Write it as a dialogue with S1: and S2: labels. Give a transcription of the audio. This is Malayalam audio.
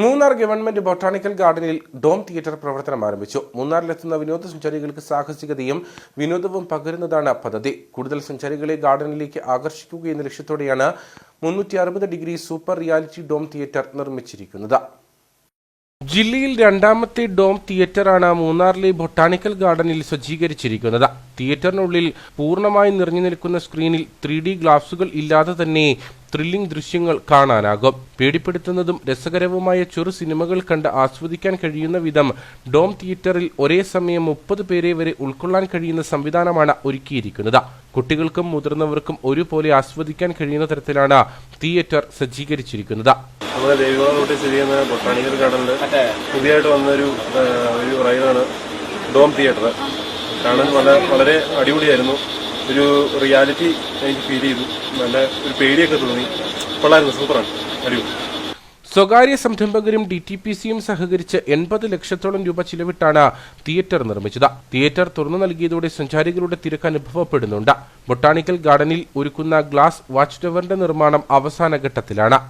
S1: മൂന്നാർ ഗവൺമെന്റ് ബൊട്ടാണിക്കൽ ഗാർഡനിൽ ഡോം തിയേറ്റർ പ്രവർത്തനം ആരംഭിച്ചു. മൂന്നാറിലെത്തുന്ന വിനോദസഞ്ചാരികൾക്ക് സാഹസികതയും വിനോദവും പകരുന്നതാണ് പദ്ധതി. കൂടുതൽ സഞ്ചാരികളെ ഗാർഡനിലേക്ക് ആകർഷിക്കുക എന്ന ലക്ഷ്യത്തോടെയാണ് മുന്നൂറ്റി degree super reality dome theatre നിർമ്മിച്ചിരിക്കുന്നത്. ജില്ലയിൽ രണ്ടാമത്തെ ഡോം തിയേറ്ററാണ് മൂന്നാറിലെ ബൊട്ടാണിക്കൽ ഗാർഡനിൽ സജ്ജീകരിച്ചിരിക്കുന്നത്. തിയേറ്ററിനുള്ളിൽ പൂർണമായി നിറഞ്ഞു നിൽക്കുന്ന സ്ക്രീനിൽ ത്രീ ഡി ഗ്ലാസുകൾ ഇല്ലാതെ തന്നെ ത്രില്ലിംഗ് ദൃശ്യങ്ങൾ കാണാനാകും. പേടിപ്പെടുത്തുന്നതും രസകരവുമായ ചെറു സിനിമകൾ കണ്ട് ആസ്വദിക്കാൻ കഴിയുന്ന വിധം ഡോം തിയേറ്ററിൽ ഒരേ സമയം മുപ്പത് പേരെ വരെ ഉൾക്കൊള്ളാൻ കഴിയുന്ന സംവിധാനമാണ് ഒരുക്കിയിരിക്കുന്നത്. കുട്ടികൾക്കും മുതിർന്നവർക്കും ഒരുപോലെ ആസ്വദിക്കാൻ കഴിയുന്ന തരത്തിലാണ് തിയേറ്റർ സജ്ജീകരിച്ചിരിക്കുന്നത്.
S2: നമ്മുടെ ദേവികുളം റൂട്ടിൽ സ്ഥിതി ചെയ്യുന്ന ബൊട്ടാണിക്കൽ ഗാർഡനിൽ പുതിയതായിട്ട് വന്നൊരു ഒരു റൈഡാണ് ഡോം തിയേറ്റർ കാണാൻ വളരെ വളരെ അടിപൊളിയായിരുന്നു. ഒരു റിയാലിറ്റി എനിക്ക് ഫീൽ ചെയ്തു. നല്ല ഒരു പേടിയൊക്കെ തോന്നി. കൊള്ളായിരുന്നു സൂപ്പറാണ്. അടിപൊളി.
S1: സ്വകാര്യ സംരംഭകരും ഡി ടി പി സിയും സഹകരിച്ച് എൺപത് ലക്ഷത്തോളം രൂപ ചിലവിട്ടാണ് തിയേറ്റർ നിർമ്മിച്ചത്. തിയേറ്റർ തുറന്നു നൽകിയതോടെ സഞ്ചാരികളുടെ തിരക്ക് അനുഭവപ്പെടുന്നുണ്ട്. ബൊട്ടാണിക്കൽ ഗാർഡനിൽ ഒരുക്കുന്ന ഗ്ലാസ് വാച്ച് ടവറിന്റെ നിർമ്മാണം അവസാന ഘട്ടത്തിലാണ്.